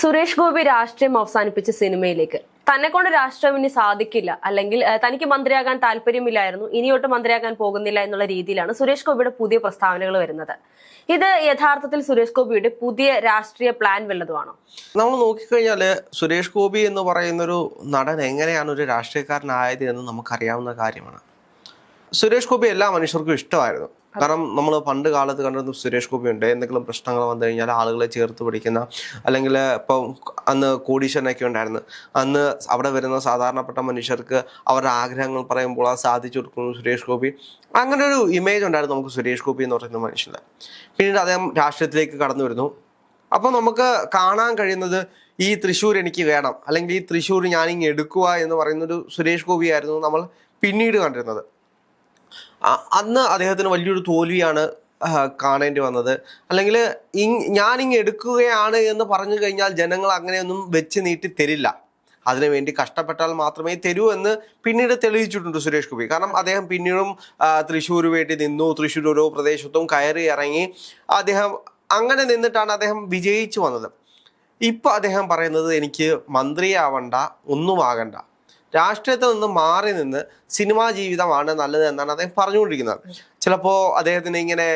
സുരേഷ് ഗോപി രാഷ്ട്രീയം അവസാനിപ്പിച്ച സിനിമയിലേക്ക്. തന്നെ കൊണ്ട് രാഷ്ട്രീയം ഇനി സാധിക്കില്ല. അല്ലെങ്കിൽ തനിക്ക് മന്ത്രിയാകാൻ താല്പര്യമില്ലായിരുന്നു. ഇനിയോട്ട് മന്ത്രിയാകാൻ പോകുന്നില്ല എന്നുള്ള രീതിയിലാണ് സുരേഷ് ഗോപിയുടെ പുതിയ പ്രസ്താവനകൾ വരുന്നത്. ഇത് യഥാർത്ഥത്തിൽ സുരേഷ് ഗോപിയുടെ പുതിയ രാഷ്ട്രീയ പ്ലാൻ വല്ലതുമാണോ? നമ്മൾ നോക്കിക്കഴിഞ്ഞാൽ സുരേഷ് ഗോപി എന്ന് പറയുന്ന ഒരു നടൻ എങ്ങനെയാണ് ഒരു രാഷ്ട്രീയക്കാരനായത് എന്ന് നമുക്കറിയാവുന്ന കാര്യമാണ്. സുരേഷ് ഗോപി എല്ലാ മനുഷ്യർക്കും ഇഷ്ടമായിരുന്നു. കാരണം നമ്മൾ പണ്ട് കാലത്ത് കണ്ടിരുന്ന സുരേഷ് ഗോപി ഉണ്ട് എന്തെങ്കിലും പ്രശ്നങ്ങൾ വന്നു കഴിഞ്ഞാൽ ആളുകളെ ചേർത്ത് പിടിക്കുന്ന അല്ലെങ്കിൽ ഇപ്പം അന്ന് കോടീശ്വരനൊക്കെ ഉണ്ടായിരുന്നു. അന്ന് അവിടെ വരുന്ന സാധാരണപ്പെട്ട മനുഷ്യർക്ക് അവരുടെ ആഗ്രഹങ്ങൾ പറയുമ്പോൾ അത് സാധിച്ചു കൊടുക്കുന്നു സുരേഷ് ഗോപി. അങ്ങനെ ഒരു ഇമേജ് ഉണ്ടായിരുന്നു നമുക്ക് സുരേഷ് ഗോപി എന്ന് പറയുന്ന മനുഷ്യന്. പിന്നീട് അദ്ദേഹം രാഷ്ട്രീയത്തിലേക്ക് കടന്നു വരുന്നു. അപ്പോൾ നമുക്ക് കാണാൻ കഴിയുന്നത് ഈ തൃശ്ശൂർ എനിക്ക് വേണം. അല്ലെങ്കിൽ ഈ തൃശ്ശൂർ ഞാനിങ്ങ് എടുക്കുക എന്ന് പറയുന്നൊരു സുരേഷ് ഗോപിയായിരുന്നു നമ്മൾ പിന്നീട് കണ്ടിരുന്നത്. അന്ന് അദ്ദേഹത്തിന് വലിയൊരു തോൽവിയാണ് കാണേണ്ടി വന്നത്. അല്ലെങ്കിൽ ഞാനിങ് എടുക്കുകയാണ് എന്ന് പറഞ്ഞു കഴിഞ്ഞാൽ ജനങ്ങൾ അങ്ങനെയൊന്നും വെച്ച് നീട്ടി തരില്ല. അതിനുവേണ്ടി കഷ്ടപ്പെട്ടാൽ മാത്രമേ തരൂ എന്ന് പിന്നീട് തെളിയിച്ചിട്ടുണ്ട് സുരേഷ് ഗോപി. കാരണം അദ്ദേഹം പിന്നീടും തൃശ്ശൂർ വേണ്ടി നിന്നു തൃശ്ശൂർ ഓരോ പ്രദേശത്തും കയറി ഇറങ്ങി അദ്ദേഹം അങ്ങനെ നിന്നിട്ടാണ് അദ്ദേഹം വിജയിച്ചു വന്നത്. ഇപ്പോൾ അദ്ദേഹം പറയുന്നത് എനിക്ക് മന്ത്രിയാവണ്ട ഒന്നും ആകണ്ട. രാഷ്ട്രീയത്തിൽ നിന്ന് മാറി നിന്ന് സിനിമാ ജീവിതമാണ് നല്ലത് എന്നാണ് അദ്ദേഹം പറഞ്ഞുകൊണ്ടിരിക്കുന്നത്. ചിലപ്പോൾ അദ്ദേഹത്തിന് ഇങ്ങനെ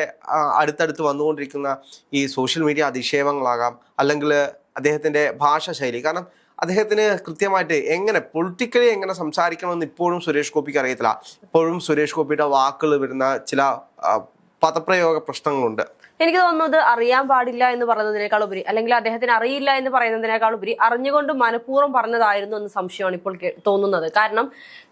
അടുത്തടുത്ത് വന്നുകൊണ്ടിരിക്കുന്ന ഈ സോഷ്യൽ മീഡിയ അധിക്ഷേപങ്ങളാകാം അല്ലെങ്കിൽ അദ്ദേഹത്തിന്റെ ഭാഷ ശൈലി കാരണം അദ്ദേഹത്തിന് കൃത്യമായിട്ട് എങ്ങനെ പൊളിറ്റിക്കലി എങ്ങനെ സംസാരിക്കണമെന്ന് ഇപ്പോഴും സുരേഷ് ഗോപിക്ക് അറിയത്തില്ല. ഇപ്പോഴും സുരേഷ് ഗോപിയുടെ വാക്കുകൾ വരുന്ന ചില പദപ്രയോഗ പ്രശ്നങ്ങളുണ്ട്. എനിക്ക് തോന്നുന്നത് അറിയാൻ പാടില്ല എന്ന് പറയുന്നതിനേക്കാൾ ഉപരി അല്ലെങ്കിൽ അദ്ദേഹത്തിന് അറിയില്ല എന്ന് പറയുന്നതിനേക്കാൾ ഉപരി അറിഞ്ഞുകൊണ്ട് മനഃപൂർവം പറഞ്ഞതായിരുന്നു എന്ന് സംശയമാണ് ഇപ്പോൾ തോന്നുന്നത്. കാരണം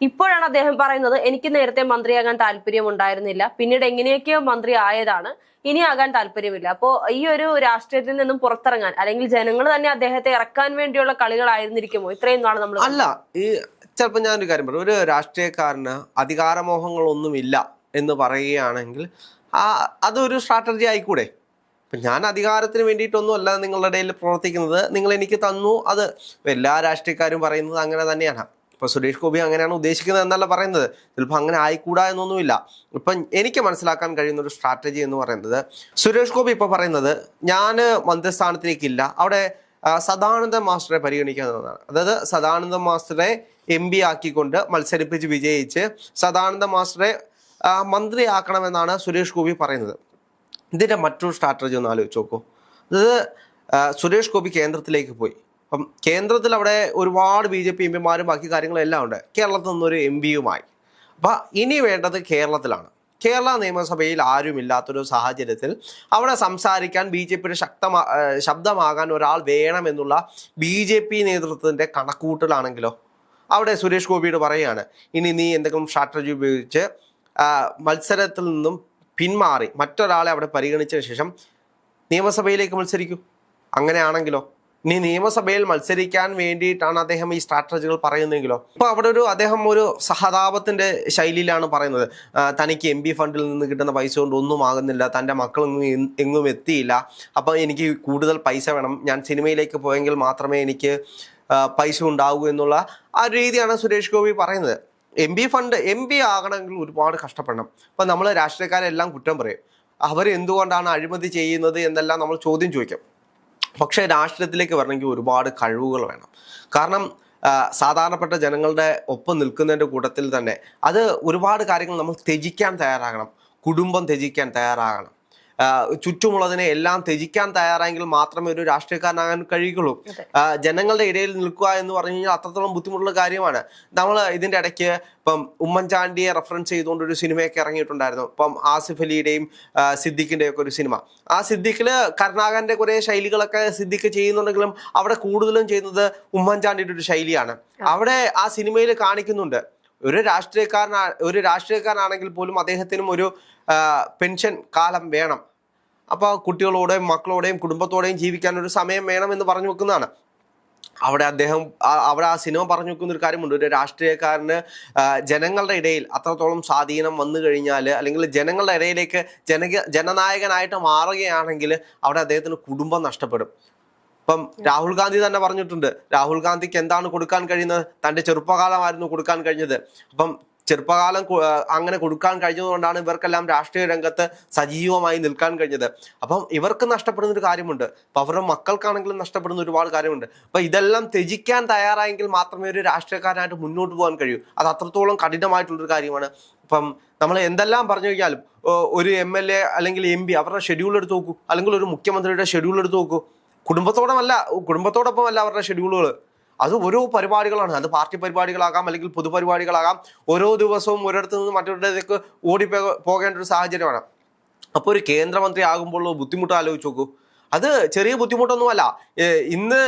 ഇപ്പോഴാണ് അദ്ദേഹം പറയുന്നത് എനിക്ക് നേരത്തെ മന്ത്രിയാകാൻ താല്പര്യം ഉണ്ടായിരുന്നില്ല. പിന്നീട് എങ്ങനെയൊക്കെയോ മന്ത്രി ആയതാണ്. ഇനി ആകാൻ താല്പര്യമില്ല. അപ്പോൾ ഈ ഒരു രാഷ്ട്രീയത്തിൽ നിന്നും പുറത്തിറങ്ങാൻ അല്ലെങ്കിൽ ജനങ്ങൾ തന്നെ അദ്ദേഹത്തെ ഇറക്കാൻ വേണ്ടിയുള്ള കളികളായിരുന്നിരിക്കുമോ? ഇത്രയും നാൾ നമ്മൾ അല്ല ഈ ചിലപ്പോൾ ഞാനൊരു കാര്യം പറയും. ഒരു രാഷ്ട്രീയക്കാരന് അധികാരമോഹങ്ങളൊന്നുമില്ല എന്ന് പറയുകയാണെങ്കിൽ ആ അതൊരു സ്ട്രാറ്റജി ആയിക്കൂടെ? ഇപ്പം ഞാൻ അധികാരത്തിന് വേണ്ടിയിട്ടൊന്നും അല്ല നിങ്ങളുടെ ഇടയിൽ പ്രവർത്തിക്കുന്നത്. നിങ്ങൾ എനിക്ക് തന്നു. അത് എല്ലാ രാഷ്ട്രീയക്കാരും പറയുന്നത് അങ്ങനെ തന്നെയാണ്. ഇപ്പൊ സുരേഷ് ഗോപി അങ്ങനെയാണ് ഉദ്ദേശിക്കുന്നത് എന്നല്ല പറയുന്നത്. ചിലപ്പോൾ അങ്ങനെ ആയിക്കൂടാ എന്നൊന്നുമില്ല. ഇപ്പം എനിക്ക് മനസ്സിലാക്കാൻ കഴിയുന്ന ഒരു സ്ട്രാറ്റജി എന്ന് പറയുന്നത് സുരേഷ് ഗോപി ഇപ്പൊ പറയുന്നത് ഞാൻ മന്ത്രിസ്ഥാനത്തിലേക്കില്ല. അവിടെ സദാനന്ദ മാസ്റ്ററെ പരിഗണിക്കുന്നതാണ് അതായത് സദാനന്ദ മാസ്റ്ററെ എം ആക്കിക്കൊണ്ട് മത്സരിപ്പിച്ച് വിജയിച്ച് സദാനന്ദ മാസ്റ്ററെ മന്ത്രിയാക്കണമെന്നാണ് സുരേഷ് ഗോപി പറയുന്നത്. ഇതിന്റെ മറ്റൊരു സ്ട്രാറ്റജി ഒന്ന് ആലോചിച്ച് നോക്കൂ. അതായത് സുരേഷ് ഗോപി കേന്ദ്രത്തിലേക്ക് പോയി. അപ്പം കേന്ദ്രത്തിൽ അവിടെ ഒരുപാട് ബി ജെ പി എം പിമാരും ബാക്കി കാര്യങ്ങളെല്ലാം ഉണ്ട്. കേരളത്തിൽ നിന്നൊരു എം പിയുമായി. അപ്പം ഇനി വേണ്ടത് കേരളത്തിലാണ്. കേരള നിയമസഭയിൽ ആരുമില്ലാത്തൊരു സാഹചര്യത്തിൽ അവിടെ സംസാരിക്കാൻ ബി ജെ പിയുടെ ശക്തമാ ശബ്ദമാകാൻ ഒരാൾ വേണമെന്നുള്ള ബി ജെ പി നേതൃത്വത്തിന്റെ കണക്കൂട്ടലാണെങ്കിലോ അവിടെ സുരേഷ് ഗോപിയോട് പറയുകയാണ് ഇനി നീ എന്തെങ്കിലും സ്ട്രാറ്റജി ഉപയോഗിച്ച് മത്സരത്തിൽ നിന്നും പിന്മാറി മറ്റൊരാളെ അവിടെ പരിഗണിച്ചതിന് ശേഷം നിയമസഭയിലേക്ക് മത്സരിക്കൂ. അങ്ങനെയാണെങ്കിലോ? ഇനി നിയമസഭയിൽ മത്സരിക്കാൻ വേണ്ടിയിട്ടാണ് അദ്ദേഹം ഈ സ്ട്രാറ്റജികൾ പറയുന്നതെങ്കിലോ? ഇപ്പൊ അവിടെ ഒരു അദ്ദേഹം ഒരു സഹതാപത്തിന്റെ ശൈലിയിലാണ് പറയുന്നത്. തനിക്ക് എം ഫണ്ടിൽ നിന്ന് കിട്ടുന്ന പൈസ കൊണ്ട് ഒന്നും ആകുന്നില്ല തന്റെ മക്കളൊന്നും എങ്ങും എത്തിയില്ല. അപ്പോൾ എനിക്ക് കൂടുതൽ പൈസ വേണം. ഞാൻ സിനിമയിലേക്ക് പോയെങ്കിൽ മാത്രമേ എനിക്ക് പൈസ ഉണ്ടാവൂ എന്നുള്ള ആ രീതിയാണ് സുരേഷ് ഗോപി പറയുന്നത്. M P fund M P ആകണമെങ്കിൽ ഒരുപാട് കഷ്ടപ്പെടണം. അപ്പം നമ്മൾ രാഷ്ട്രീയക്കാരെല്ലാം കുറ്റം പറയും. അവർ എന്തുകൊണ്ടാണ് അഴിമതി ചെയ്യുന്നത് എന്നെല്ലാം നമ്മൾ ചോദ്യം ചോദിക്കും. പക്ഷേ രാഷ്ട്രീയത്തിലേക്ക് വരണമെങ്കിൽ ഒരുപാട് കഴിവുകൾ വേണം. കാരണം സാധാരണപ്പെട്ട ജനങ്ങളുടെ ഒപ്പം നിൽക്കുന്നതിന്റെ കൂട്ടത്തിൽ തന്നെ അത് ഒരുപാട് കാര്യങ്ങൾ നമ്മൾ ത്യജിക്കാൻ തയ്യാറാകണം. കുടുംബം ത്യജിക്കാൻ തയ്യാറാകണം. ചുറ്റുമുള്ളതിനെ എല്ലാം ത്യജിക്കാൻ തയ്യാറായെങ്കിൽ മാത്രമേ ഒരു രാഷ്ട്രീയക്കാരനാകാൻ കഴിയുള്ളൂ ജനങ്ങളുടെ ഇടയിൽ നിൽക്കുക എന്ന് പറഞ്ഞു കഴിഞ്ഞാൽ അത്രത്തോളം ബുദ്ധിമുട്ടുള്ള കാര്യമാണ്. നമ്മൾ ഇതിന്റെ ഇടയ്ക്ക് ഇപ്പം ഉമ്മൻചാണ്ടിയെ റെഫറൻസ് ചെയ്തുകൊണ്ട് ഒരു സിനിമയൊക്കെ ഇറങ്ങിയിട്ടുണ്ടായിരുന്നു. ഇപ്പം ആസിഫ് അലിയുടെയും സിദ്ദിഖിന്റെയൊക്കെ ഒക്കെ ഒരു സിനിമ. ആ സിദ്ദിഖിൽ കരുണാകരന്റെ കുറേ ശൈലികളൊക്കെ സിദ്ദിഖ് ചെയ്യുന്നുണ്ടെങ്കിലും അവിടെ കൂടുതലും ചെയ്യുന്നത് ഉമ്മൻചാണ്ടിയുടെ ഒരു ശൈലിയാണ്. അവിടെ ആ സിനിമയിൽ കാണിക്കുന്നുണ്ട്. ഒരു രാഷ്ട്രീയക്കാരനാ ഒരു രാഷ്ട്രീയക്കാരനാണെങ്കിൽ പോലും അദ്ദേഹത്തിനും ഒരു പെൻഷൻ കാലം വേണം. അപ്പോൾ കുട്ടികളോടെയും മക്കളോടെയും കുടുംബത്തോടെയും ജീവിക്കാൻ ഒരു സമയം വേണം എന്ന് പറഞ്ഞു വെക്കുന്നതാണ്. അവിടെ അദ്ദേഹം അവിടെ ആ സിനിമ പറഞ്ഞു വെക്കുന്ന ഒരു കാര്യമുണ്ട്. ഒരു രാഷ്ട്രീയക്കാരന് ജനങ്ങളുടെ ഇടയിൽ അത്രത്തോളം സ്വാധീനം വന്നു കഴിഞ്ഞാൽ അല്ലെങ്കിൽ ജനങ്ങളുടെ ഇടയിലേക്ക് ജനക ജനനായകനായിട്ട് മാറുകയാണെങ്കിൽ അവിടെ അദ്ദേഹത്തിന് കുടുംബം നഷ്ടപ്പെടും. ഇപ്പം രാഹുൽ ഗാന്ധി തന്നെ പറഞ്ഞിട്ടുണ്ട്. രാഹുൽ ഗാന്ധിക്ക് എന്താണ് കൊടുക്കാൻ കഴിയുന്നത്? തന്റെ ചെറുപ്പകാലമായിരുന്നു കൊടുക്കാൻ കഴിഞ്ഞത്. അപ്പം ചെറുപ്പകാലം അങ്ങനെ കൊടുക്കാൻ കഴിഞ്ഞതുകൊണ്ടാണ് ഇവർക്കെല്ലാം രാഷ്ട്രീയ രംഗത്ത് സജീവമായി നിൽക്കാൻ കഴിഞ്ഞത്. അപ്പം ഇവർക്ക് നഷ്ടപ്പെടുന്ന ഒരു കാര്യമുണ്ട്. അപ്പം അവരുടെ മക്കൾക്കാണെങ്കിലും നഷ്ടപ്പെടുന്ന ഒരുപാട് കാര്യമുണ്ട്. അപ്പം ഇതെല്ലാം ത്യജിക്കാൻ തയ്യാറായെങ്കിൽ മാത്രമേ ഒരു രാഷ്ട്രീയക്കാരനായിട്ട് മുന്നോട്ട് പോകാൻ കഴിയൂ. അത് അത്രത്തോളം കഠിനമായിട്ടുള്ളൊരു കാര്യമാണ്. ഇപ്പം നമ്മൾ എന്തെല്ലാം പറഞ്ഞു കഴിഞ്ഞാലും ഒരു എം എൽ എ അല്ലെങ്കിൽ എം പി അവരുടെ ഷെഡ്യൂൾ എടുത്ത് നോക്കൂ. അല്ലെങ്കിൽ ഒരു മുഖ്യമന്ത്രിയുടെ ഷെഡ്യൂൾ എടുത്ത് നോക്കൂ. കുടുംബത്തോടമല്ല കുടുംബത്തോടൊപ്പം അല്ല അവരുടെ ഷെഡ്യൂളുകൾ അത് ഓരോ പരിപാടികളാണ്. അത് പാർട്ടി പരിപാടികളാകാം അല്ലെങ്കിൽ പൊതുപരിപാടികളാകാം. ഓരോ ദിവസവും ഒരിടത്ത് നിന്ന് മറ്റൊരിടത്തേക്ക് ഓടി പോകേണ്ട ഒരു സാഹചര്യമാണ്. അപ്പോൾ ഒരു കേന്ദ്രമന്ത്രി ആകുമ്പോൾ ബുദ്ധിമുട്ട് ആലോചിച്ച് നോക്കൂ. അത് ചെറിയ ബുദ്ധിമുട്ടൊന്നുമല്ല. ഇന്ന്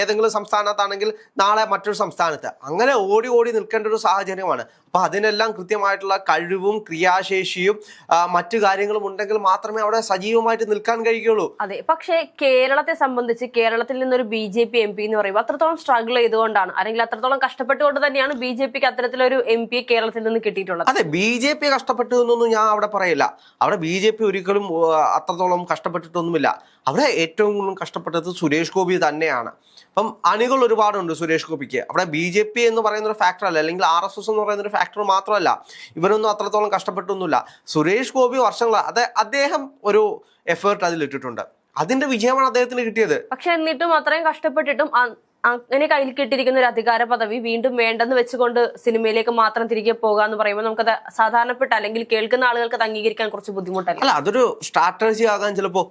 ഏതെങ്കിലും സംസ്ഥാനത്താണെങ്കിൽ നാളെ മറ്റൊരു സംസ്ഥാനത്ത്. അങ്ങനെ ഓടി ഓടി നിൽക്കേണ്ട ഒരു സാഹചര്യമാണ്. അപ്പൊ അതിനെല്ലാം കൃത്യമായിട്ടുള്ള കഴിവും ക്രിയാശേഷിയും മറ്റു കാര്യങ്ങളും ഉണ്ടെങ്കിൽ മാത്രമേ അവിടെ സജീവമായിട്ട് നിൽക്കാൻ കഴിയുള്ളൂ അതെ. പക്ഷേ കേരളത്തെ സംബന്ധിച്ച് കേരളത്തിൽ നിന്നൊരു B J P M P എന്ന് പറയുമ്പോൾ അത്രത്തോളം സ്ട്രഗിൾ ചെയ്തുകൊണ്ടാണ്. അല്ലെങ്കിൽ അത്രത്തോളം കഷ്ടപ്പെട്ടുകൊണ്ട് തന്നെയാണ് ബി ജെ പിക്ക് അത്തരത്തിലൊരു എം പി കേരളത്തിൽ നിന്ന് കിട്ടിയിട്ടുള്ളത്. അതെ ബി ജെ പി കഷ്ടപ്പെട്ടു എന്നൊന്നും ഞാൻ അവിടെ പറയില്ല. അവിടെ ബി ജെ പി ഒരിക്കലും അത്രത്തോളം കഷ്ടപ്പെട്ടിട്ടൊന്നുമില്ല. അവിടെ ഏറ്റവും കൂടുതൽ കഷ്ടപ്പെട്ടത് സുരേഷ് ഗോപി തന്നെയാണ്. അപ്പം അണികൾ ഒരുപാടുണ്ട് സുരേഷ് ഗോപിക്ക്. അവിടെ ബി ജെ പി എന്ന് പറയുന്ന ഒരു ഫാക്ടർ അല്ല അല്ലെങ്കിൽ ആർ എസ് എസ് എന്ന് പറയുന്ന ഒരു ഫാക്ടർ മാത്രമല്ല ഇവരൊന്നും അത്രത്തോളം കഷ്ടപ്പെട്ടൊന്നുമില്ല. സുരേഷ് ഗോപി വർഷങ്ങൾ അത് അദ്ദേഹം ഒരു എഫേർട്ട് അതിലിട്ടിട്ടുണ്ട് അതിന്റെ വിജയമാണ് അദ്ദേഹത്തിന് കിട്ടിയത്. പക്ഷെ എന്നിട്ടും അത്രയും കഷ്ടപ്പെട്ടിട്ടും അങ്ങനെ കയ്യിൽ കിട്ടിയിരിക്കുന്ന ഒരു അധികാര പദവി വീണ്ടും വേണ്ടെന്ന് വെച്ചുകൊണ്ട് സിനിമയിലേക്ക് മാത്രം തിരികെ പോകുക എന്ന് പറയുമ്പോൾ നമുക്കത് സാധാരണപ്പെട്ട അല്ലെങ്കിൽ കേൾക്കുന്ന ആളുകൾക്ക് അത് അംഗീകരിക്കാൻ കുറച്ച് ബുദ്ധിമുട്ടല്ല? അല്ല അതൊരു സ്ട്രാറ്റജി ആകാൻ ചിലപ്പോ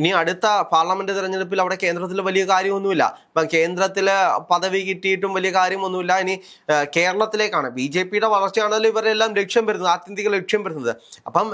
ഇനി അടുത്ത പാർലമെന്റ് തെരഞ്ഞെടുപ്പിൽ അവിടെ കേന്ദ്രത്തിൽ വലിയ കാര്യമൊന്നുമില്ല. ഇപ്പം കേന്ദ്രത്തിൽ പദവി കിട്ടിയിട്ടും വലിയ കാര്യമൊന്നുമില്ല. ഇനി കേരളത്തിലേക്കാണ്. ബി ജെ പിയുടെ വളർച്ചയാണല്ലോ ഇവരെല്ലാം ലക്ഷ്യം വരുന്നത് ആത്യന്തിക ലക്ഷ്യം വരുന്നത്. അപ്പം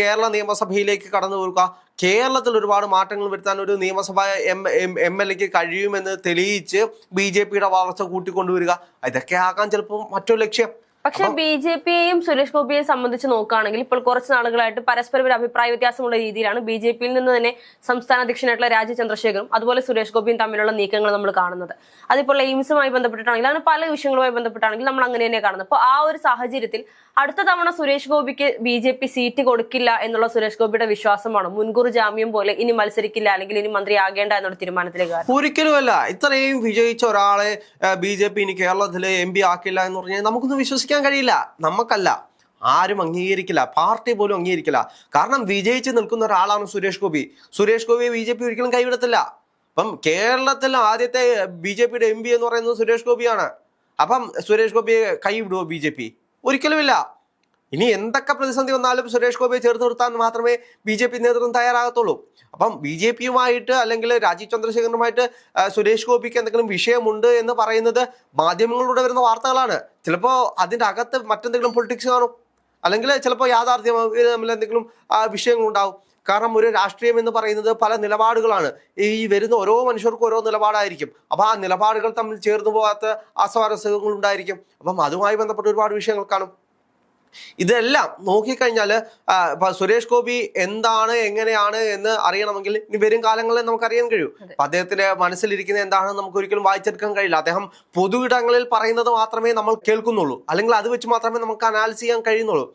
കേരള നിയമസഭയിലേക്ക് കടന്നു കൊടുക്കുക കേരളത്തിൽ ഒരുപാട് മാറ്റങ്ങൾ വരുത്താൻ ഒരു നിയമസഭ എം എം എൽ എക്ക് കഴിയുമെന്ന് തെളിയിച്ച് ബി ജെ പിയുടെ വളർച്ച കൂട്ടിക്കൊണ്ടുവരിക. ഇതൊക്കെ ആകാൻ ചിലപ്പോൾ മറ്റൊരു ലക്ഷ്യം. പക്ഷെ ബി ജെ പിയെയും സുരേഷ് ഗോപിയെ സംബന്ധിച്ച് നോക്കുകയാണെങ്കിൽ ഇപ്പോൾ കുറച്ച് നാളുകളായിട്ട് പരസ്പര ഒരു അഭിപ്രായ വ്യത്യാസമുള്ള രീതിയിലാണ് ബി ജെ പിയിൽ നിന്ന് തന്നെ സംസ്ഥാന അധ്യക്ഷനായിട്ടുള്ള രാജീവ് ചന്ദ്രശേഖറും അതുപോലെ സുരേഷ് ഗോപിയും തമ്മിലുള്ള നീക്കങ്ങൾ നമ്മൾ കാണുന്നത്. അതിപ്പോൾ എയിംസുമായി ബന്ധപ്പെട്ടിട്ടാണെങ്കിൽ അങ്ങനെ പല വിഷയങ്ങളുമായി ബന്ധപ്പെട്ടാണെങ്കിൽ നമ്മൾ അങ്ങനെ തന്നെ കാണുന്നത്. അപ്പോൾ ആ ഒരു സാഹചര്യത്തിൽ അടുത്ത തവണ സുരേഷ് ഗോപിക്ക് ബി ജെ പി സീറ്റ് കൊടുക്കില്ല എന്നുള്ള സുരേഷ് ഗോപിയുടെ വിശ്വാസമാണ്? മുൻകൂർ ജാമ്യം പോലെ ഇനി മത്സരിക്കില്ല അല്ലെങ്കിൽ ഇനി മന്ത്രിയാകേണ്ട എന്നുള്ള തീരുമാനത്തിലേക്ക് ഒരിക്കലുമല്ല. ഇത്രയും വിജയിച്ച ഒരാളെ ബി ജെ പി ഇനി കേരളത്തിലെ എം പി ആക്കില്ല എന്ന് പറഞ്ഞാൽ നമുക്കൊന്നും വിശ്വസിക്കാൻ കഴിയില്ല. നമുക്കല്ല. ആരും അംഗീകരിക്കില്ല. പാർട്ടി പോലും അംഗീകരിക്കില്ല. കാരണം വിജയിച്ച് നിൽക്കുന്ന ഒരാളാണ് സുരേഷ് ഗോപി. സുരേഷ് ഗോപിയെ ബി ജെ പി ഒരിക്കലും കൈവിടത്തില്ല. അപ്പം കേരളത്തിൽ ആദ്യത്തെ ബി ജെ പിയുടെ എം പി എന്ന് പറയുന്നത് സുരേഷ് ഗോപിയാണ്. അപ്പം സുരേഷ് ഗോപിയെ കൈവിടുവോ ബി ജെ പി? ഒരിക്കലുമില്ല. ഇനി എന്തൊക്കെ പ്രതിസന്ധി വന്നാലും സുരേഷ് ഗോപിയെ ചേർത്ത് നിർത്താൻ മാത്രമേ ബി ജെ പി നേതൃത്വം തയ്യാറാകത്തുള്ളൂ. അപ്പം ബി ജെ പിയുമായിട്ട് അല്ലെങ്കിൽ രാജീവ് ചന്ദ്രശേഖരനുമായിട്ട് സുരേഷ് ഗോപിക്ക് എന്തെങ്കിലും വിഷയമുണ്ട് എന്ന് പറയുന്നത് മാധ്യമങ്ങളിലൂടെ വരുന്ന വാർത്തകളാണ്. ചിലപ്പോൾ അതിന്റെ അകത്ത് മറ്റെന്തെങ്കിലും പൊളിറ്റിക്സ് കാണും. അല്ലെങ്കിൽ ചിലപ്പോൾ യാഥാർത്ഥ്യം തമ്മിൽ എന്തെങ്കിലും വിഷയങ്ങളുണ്ടാവും. കാരണം ഒരു രാഷ്ട്രീയം എന്ന് പറയുന്നത് പല നിലപാടുകളാണ്. ഈ വരുന്ന ഓരോ മനുഷ്യർക്കും ഓരോ നിലപാടായിരിക്കും. അപ്പോൾ ആ നിലപാടുകൾ തമ്മിൽ ചേർന്ന് പോകാത്ത അസ്വാരസ്യങ്ങളുണ്ടായിരിക്കും അപ്പം അതുമായി ബന്ധപ്പെട്ട ഒരുപാട് വിഷയങ്ങൾ കാണും. ഇതെല്ലാം നോക്കിക്കഴിഞ്ഞാൽ സുരേഷ് ഗോപി എന്താണ് എങ്ങനെയാണ് എന്ന് അറിയണമെങ്കിൽ ഇനി വരും കാലങ്ങളിൽ നമുക്ക് അറിയാൻ കഴിയും അദ്ദേഹത്തിന്റെ മനസ്സിലിരിക്കുന്ന എന്താണെന്ന് നമുക്ക് ഒരിക്കലും വായിച്ചെടുക്കാൻ കഴിയില്ല. അദ്ദേഹം പൊതു ഇടങ്ങളിൽ പറയുന്നത് മാത്രമേ നമ്മൾ കേൾക്കുന്നുള്ളൂ. അല്ലെങ്കിൽ അത് വെച്ച് മാത്രമേ നമുക്ക് അനാലിസ് ചെയ്യാൻ കഴിയുന്നുള്ളൂ.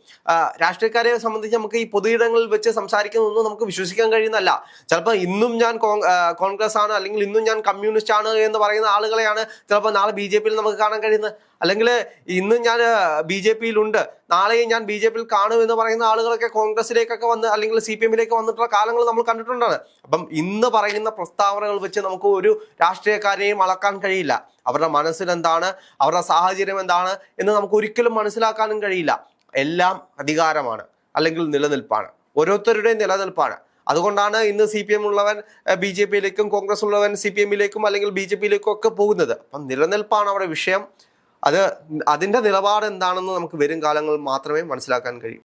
രാഷ്ട്രീയക്കാരെ സംബന്ധിച്ച് നമുക്ക് ഈ പൊതു ഇടങ്ങളിൽ വെച്ച് സംസാരിക്കുന്നതൊന്നും നമുക്ക് വിശ്വസിക്കാൻ കഴിയുന്നല്ല ചിലപ്പോൾ ഇന്നും ഞാൻ കോൺഗ്രസ് ആണ് അല്ലെങ്കിൽ ഇന്നും ഞാൻ കമ്മ്യൂണിസ്റ്റ് ആണ് എന്ന് പറയുന്ന ആളുകളെയാണ് ചിലപ്പോൾ നാളെ ബി ജെ പിയിൽ നമുക്ക് കാണാൻ കഴിയുന്നത്. അല്ലെങ്കിൽ ഇന്ന് ഞാൻ ബി ജെ പിയിലുണ്ട്. നാളെയും ഞാൻ ബി ജെ പിയിൽ കാണും എന്ന് പറയുന്ന ആളുകളൊക്കെ കോൺഗ്രസിലേക്കൊക്കെ വന്ന് അല്ലെങ്കിൽ സി പി എമ്മിലേക്ക് വന്നിട്ടുള്ള കാലങ്ങൾ നമ്മൾ കണ്ടിട്ടുണ്ടാണ്. അപ്പം ഇന്ന് പറയുന്ന പ്രസ്താവനകൾ വെച്ച് നമുക്ക് ഒരു രാഷ്ട്രീയക്കാരെയും അളക്കാൻ കഴിയില്ല. അവരുടെ മനസ്സിലെന്താണ് അവരുടെ സാഹചര്യം എന്താണ് എന്ന് നമുക്ക് ഒരിക്കലും മനസ്സിലാക്കാനും കഴിയില്ല. എല്ലാം അധികാരമാണ് അല്ലെങ്കിൽ നിലനിൽപ്പാണ്. ഓരോരുത്തരുടെയും നിലനിൽപ്പാണ്. അതുകൊണ്ടാണ് ഇന്ന് സി പി എം ഉള്ളവൻ ബി ജെ പിയിലേക്കും കോൺഗ്രസ് ഉള്ളവൻ സി പി എമ്മിലേക്കും അല്ലെങ്കിൽ ബി ജെ പിയിലേക്കും ഒക്കെ പോകുന്നത്. അപ്പം നിലനിൽപ്പാണ് അവിടെ വിഷയം. അത് അതിന്റെ നിലപാട് എന്താണെന്ന് നമുക്ക് വരും കാലങ്ങളിൽ മാത്രമേ മനസ്സിലാക്കാൻ കഴിയൂ.